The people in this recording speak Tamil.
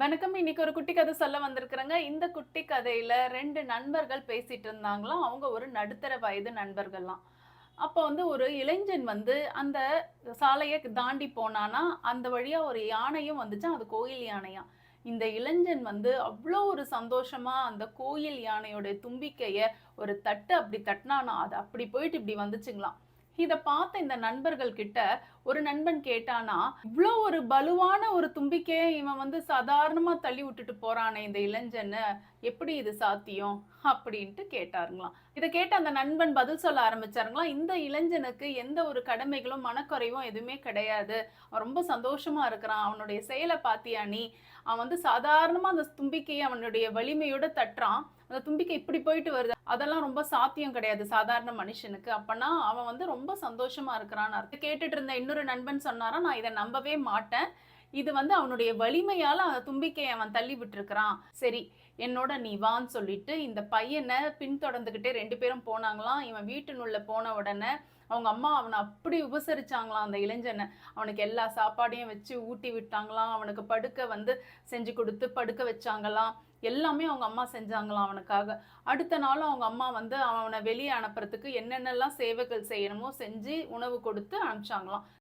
வணக்கம். இன்னைக்கு ஒரு குட்டி கதை சொல்ல வந்திருக்கிறேங்க. இந்த குட்டி கதையில ரெண்டு நண்பர்கள் பேசிட்டு இருந்தாங்களாம். அவங்க ஒரு நடுத்தர வயது நண்பர்கள்லாம். அப்போ வந்து ஒரு இளைஞன் வந்து அந்த சாலையை தாண்டி போனானா அந்த வழியா ஒரு யானையும் வந்துச்சு அது கோயில் யானையா இந்த இளைஞன் வந்து அவ்வளோ ஒரு சந்தோஷமா அந்த கோயில் யானையோட தும்பிக்கைய ஒரு தட்டு அப்படி தட்டினானா அது அப்படி போயிட்டு இப்படி வந்துச்சுங்களாம். இதை பார்த்த இந்த நண்பர்கள் கிட்ட ஒரு நண்பன் கேட்டானா இவ்வளோ ஒரு பலுவான ஒரு தும்பிக்கையை இவன் வந்து சாதாரணமா தள்ளி விட்டுட்டு போறானே இந்த இளைஞன்னு எப்படி இது சாத்தியம்? அப்படின்ட்டு கேட்டாருங்களாம். இதை கேட்ட அந்த நண்பன் பதில் சொல்ல ஆரம்பிச்சாருங்களாம். இந்த இளைஞனுக்கு எந்த ஒரு கடமைகளும் மனக்குறைவும் எதுவுமே கிடையாது. அவன் ரொம்ப சந்தோஷமா இருக்கிறான். அவனுடைய செயலை பாத்தியா நீ? அவன் வந்து சாதாரணமா அந்த தும்பிக்கையை அவனுடைய வலிமையோட தட்டுறான். அந்த தும்பிக்கை இப்படி போயிட்டு வருது. அதெல்லாம் ரொம்ப சாத்தியம் கிடையாது சாதாரண மனுஷனுக்கு. அப்பனா அவன் வந்து ரொம்ப சந்தோஷமா இருக்கிறான்னு அர்த்தம். கேட்டுட்டு இருந்த இன்னும் இன்னொரு நண்பன் சொன்னாரா நான் இதை நம்பவே மாட்டேன். இது வந்து அவனுடைய வலிமையால அந்த தும்பிக்கையை அவன் தள்ளி விட்டுருக்கிறான். சரி என்னோட நீ வான்னு சொல்லிட்டு இந்த பையனை பின்தொடர்ந்துகிட்டே ரெண்டு பேரும் போனாங்களாம். இவன் வீட்டினுள்ள போன உடனே அவங்க அம்மா அவனை அப்படி உபசரிச்சாங்களாம் அந்த இளைஞனை. அவனுக்கு எல்லா சாப்பாடையும் வச்சு ஊட்டி விட்டாங்களாம். அவனுக்கு படுக்க வந்து செஞ்சு கொடுத்து படுக்க வச்சாங்களாம். எல்லாமே அவங்க அம்மா செஞ்சாங்களாம் அவனுக்காக. அடுத்த நாளும் அவங்க அம்மா வந்து அவனை வெளியே அனுப்புறதுக்கு என்னென்னலாம் சேவைகள் செய்யணுமோ செஞ்சு உணவு கொடுத்து அனுப்பிச்சாங்களாம்.